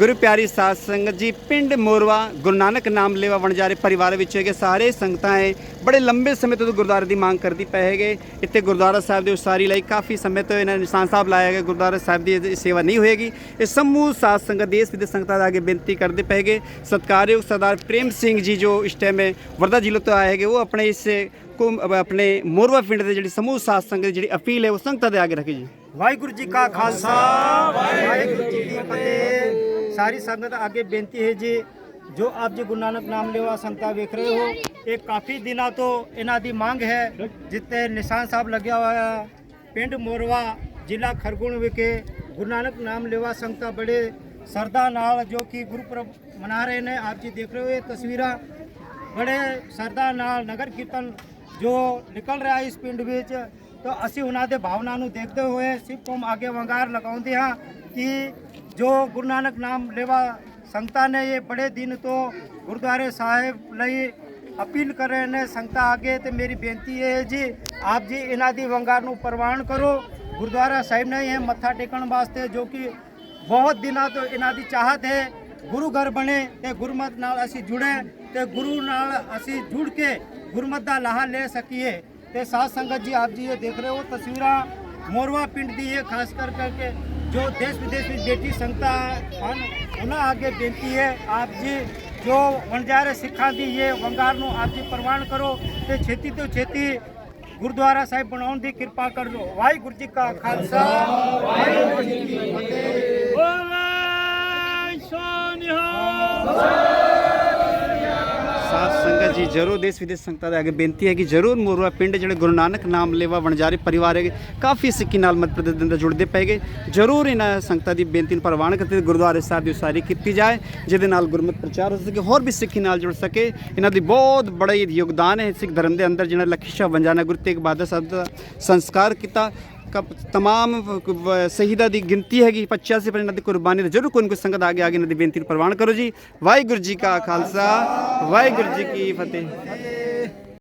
ਗੁਰੂ ਪਿਆਰੀ ਸਾਧ ਸੰਗਤ ਜੀ, ਪਿੰਡ ਮੋਰਵਾ, ਗੁਰੂ ਨਾਨਕ ਨਾਮ ਲੇਵਾ ਵਣਜਾਰੇ ਪਰਿਵਾਰ ਵਿੱਚ ਹੈਗੇ ਸਾਰੇ ਸੰਗਤਾਂ ਹੈ ਬੜੇ ਲੰਬੇ ਸਮੇਂ ਤੋਂ ਗੁਰਦੁਆਰੇ ਦੀ ਮੰਗ ਕਰਦੀ ਪਏ ਹੈਗੇ। ਇੱਥੇ ਗੁਰਦੁਆਰਾ ਸਾਹਿਬ ਦੇ ਉਸਾਰੀ ਲਈ ਕਾਫੀ ਸਮੇਂ ਤੋਂ ਇਹਨਾਂ ਨੇ ਨਿਸ਼ਾਨ ਸਾਹਿਬ ਲਾਇਆ ਗਿਆ ਗੁਰਦੁਆਰਾ ਸਾਹਿਬ ਦੀ ਸੇਵਾ ਨਹੀਂ ਹੋਏਗੀ। ਇਹ ਸਮੂਹ ਸਾਧ ਸੰਗਤ ਦੇਸ਼ ਵਿਦੇਸ਼ ਸੰਗਤਾਂ ਦੇ ਅੱਗੇ ਬੇਨਤੀ ਕਰਦੇ ਪਏ ਹੈਗੇ। ਸਤਿਕਾਰਯੋਗ ਸਰਦਾਰ ਪ੍ਰੇਮ ਸਿੰਘ ਜੀ ਜੋ ਇਸ ਟਾਈਮ ਹੈ ਵਰਦਾ ਜ਼ਿਲ੍ਹੇ ਤੋਂ ਆਏ ਹੈਗੇ, ਉਹ ਆਪਣੇ ਇਸ ਕੋ ਆਪਣੇ ਮੋਰਵਾ ਪਿੰਡ ਦੇ ਜਿਹੜੀ ਸਮੂਹ ਸਾਧ ਸੰਗਤ ਦੀ ਜਿਹੜੀ ਅਪੀਲ ਹੈ, ਉਹ ਸੰਗਤਾਂ ਦੇ ਅੱਗੇ ਰੱਖੀ ਜੀ। ਵਾਹਿਗੁਰੂ ਜੀ ਕਾ ਖਾਲਸਾ, ਵਾਹਿਗੁਰੂ ਜੀ ਕੀ ਫਤਿਹ। ਸਾਰੀ ਸੰਗਤ ਅੱਗੇ ਬੇਨਤੀ ਹੈ ਜੀ, ਜੋ ਆਪ ਜੀ ਗੁਰੂ ਨਾਨਕ ਨਾਮ ਲੇਵਾ ਸੰਗਤਾਂ ਵੇਖ ਰਹੇ ਹੋ, ਇਹ ਕਾਫੀ ਦਿਨਾਂ ਤੋਂ ਇਹਨਾਂ ਦੀ ਮੰਗ ਹੈ ਜਿੱਤੇ ਨਿਸ਼ਾਨ ਸਾਹਿਬ ਲੱਗਿਆ ਹੋਇਆ ਹੈ ਪਿੰਡ ਮੋਰਵਾ, ਜ਼ਿਲ੍ਹਾ ਖਰਗੋਣ ਵਿਖੇ ਗੁਰੂ ਨਾਨਕ ਨਾਮ ਲੇਵਾ ਸੰਗਤਾਂ ਬੜੇ ਸਰਦਾ ਨਾਲ ਜੋ ਕਿ ਗੁਰਪੁਰਬ ਮਨਾ ਰਹੇ ਨੇ, ਆਪ ਜੀ ਦੇਖ ਰਹੇ ਹੋ ਇਹ ਤਸਵੀਰਾਂ, ਬੜੇ ਸਰਦਾ ਨਾਲ ਨਗਰ ਕੀਰਤਨ ਜੋ ਨਿਕਲ ਰਿਹਾ ਇਸ ਪਿੰਡ ਵਿੱਚ, ਤਾਂ ਅਸੀਂ ਉਹਨਾਂ ਦੇ ਭਾਵਨਾ ਨੂੰ ਦੇਖਦੇ ਹੋਏ ਸਿੱਖ ਕੌਮ ਅੱਗੇ ਵੰਗਾਰ ਲਗਾਉਂਦੇ ਹਾਂ ਕਿ ਜੋ ਗੁਰੂ ਨਾਨਕ ਨਾਮ ਲੇਵਾ ਸੰਗਤਾਂ ਨੇ ਇਹ ਬੜੇ ਦਿਨ ਤੋਂ ਗੁਰਦੁਆਰੇ ਸਾਹਿਬ ਲਈ ਅਪੀਲ ਕਰ ਰਹੇ ਨੇ ਸੰਗਤਾਂ ਅੱਗੇ ਤੇ ਮੇਰੀ ਬੇਨਤੀ ਇਹ ਹੈ ਜੀ, ਆਪ ਜੀ ਇਹਨਾਂ ਦੀ ਵੰਗਾਰ ਨੂੰ ਪ੍ਰਵਾਨ ਕਰੋ। ਗੁਰਦੁਆਰਾ ਸਾਹਿਬ ਨੇ ਇਹ ਮੱਥਾ ਟੇਕਣ ਵਾਸਤੇ ਜੋ ਕਿ ਬਹੁਤ ਦਿਨਾਂ ਤੋਂ ਇਹਨਾਂ ਦੀ ਚਾਹਤ ਹੈ, ਗੁਰੂ ਘਰ ਬਣੇ ਤੇ ਗੁਰਮਤ ਨਾਲ ਅਸੀਂ ਜੁੜੇ ਤੇ ਗੁਰੂ ਨਾਲ ਅਸੀਂ ਜੁੜ ਕੇ ਗੁਰਮਤ ਦਾ ਲਾਹਾ ਲੈ ਸਕੀਏ। ਤੇ ਸਾਧ ਸੰਗਤ ਜੀ, ਆਪ ਜੀ ਇਹ ਦੇਖ ਰਹੇ ਹੋ ਤਸਵੀਰਾਂ ਮੋਰਵਾ ਪਿੰਡ ਦੀ ਇਹ, ਖਾਸ ਕਰ ਕਰਕੇ ਜੋ ਦੇਸ਼ ਵਿਦੇਸ਼ ਵਿੱਚ ਬੇਟੀ ਸੰਗਤਾਂ ਹਨ, ਉਹਨਾਂ ਅੱਗੇ ਬੇਨਤੀ ਹੈ, ਆਪ ਜੀ ਜੋ ਵਣਜਾਰੇ ਸਿੱਖਾਂ ਦੀ ਇਹ ਵੰਗਾਰ ਨੂੰ ਆਪ ਜੀ ਪ੍ਰਵਾਨ ਕਰੋ ਤੇ ਛੇਤੀ ਤੋਂ ਛੇਤੀ ਗੁਰਦੁਆਰਾ ਸਾਹਿਬ ਬਣਾਉਣ ਦੀ ਕਿਰਪਾ ਕਰ। ਦਿਓ ਵਾਹਿਗੁਰੂ ਜੀ ਕਾ ਖਾਲਸਾ, ਵਾਹਿਗੁਰੂ ਜੀ ਕੀ ਫਤਿਹ। ਸੰਗਤ ਜੀ ਜਰੂਰ ਦੇਸ਼ ਵਿਦੇਸ਼ ਸੰਗਤਾਂ ਦੇ ਅੱਗੇ ਬੇਨਤੀ ਹੈ ਕਿ ਜਰੂਰ ਮੋਰਵਾ ਪਿੰਡ ਜਿਹੜੇ ਗੁਰੂ ਨਾਨਕ ਨਾਮ ਲੇਵਾ ਵਣਜਾਰੇ ਪਰਿਵਾਰ ਹੈਗੇ, ਕਾਫੀ ਸਿੱਖੀ ਨਾਲ ਮੱਧ ਪ੍ਰਦੇਸ਼ ਦੇ ਅੰਦਰ ਜੁੜਦੇ ਪਏਗੇ ਜਰੂਰ ਇਹਨਾਂ ਸੰਗਤਾਂ ਦੀ ਬੇਨਤੀ ਨੂੰ ਪ੍ਰਵਾਨ ਕਰਦੇ ਗੁਰਦੁਆਰੇ ਸਾਹਿਬ ਦੀ ਉਸਾਰੀ ਕੀਤੀ ਜਾਏ, ਜਿਹਦੇ ਨਾਲ ਗੁਰਮਤਿ ਪ੍ਰਚਾਰ ਹੋ ਸਕੇ, ਹੋਰ ਵੀ ਸਿੱਖੀ ਨਾਲ ਜੁੜ ਸਕੇ। ਇਹਨਾਂ ਦੀ ਬਹੁਤ ਬੜਾ ਹੀ ਯੋਗਦਾਨ ਹੈ ਸਿੱਖ ਧਰਮ ਦੇ ਅੰਦਰ, ਜਿਹਨਾਂ ਲਖੀਸ਼ਾ ਵੰਜਾਨਾ ਗੁਰੂ ਤੇਗ ਬਹਾਦਰ ਸਾਹਿਬ ਦਾ ਸੰਸਕਾਰ ਕੀਤਾ। तमाम ਵ- ਸ਼ਹੀਦਾਂ ਦੀ ਗਿਣਤੀ ਹੈਗੀ 85 ਪਰ ਇਹਨਾਂ ਦੀ ਕੁਰਬਾਨੀ ਤੇ ਜਰੂਰ ਕੋਈ ਨਾ ਕੋਈ ਸੰਗਤ ਆਗੇ ਆਗੇ ਇਹਨਾਂ ਦੀ ਬੇਨਤੀ ਨੂੰ ਪ੍ਰਵਾਨ ਕਰੋ ਜੀ ਵਾਹਿਗੁਰੂ ਜੀ ਕਾ ਖਾਲਸਾ ਵਾਹਿਗੁਰੂ ਜੀ ਕੀ ਫਤਿਹ